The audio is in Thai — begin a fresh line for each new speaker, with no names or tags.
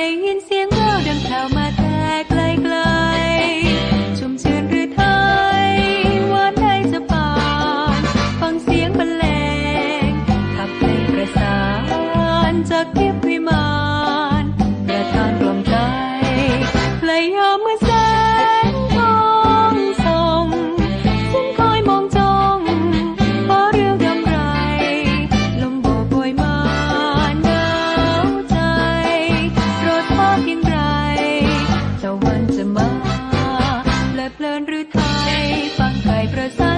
ได้ยินเสียงแววดังแผ่วมาแต่ไกลไกลชุ่มชื่นหรือไทยวานใดจะป่าฟังเสียงบรรเลงขับเพลงประสานจากเทิพย์วิมานประทานรวมใจเลยยอมเมื่อ รือไทยฟังไก่ประสาน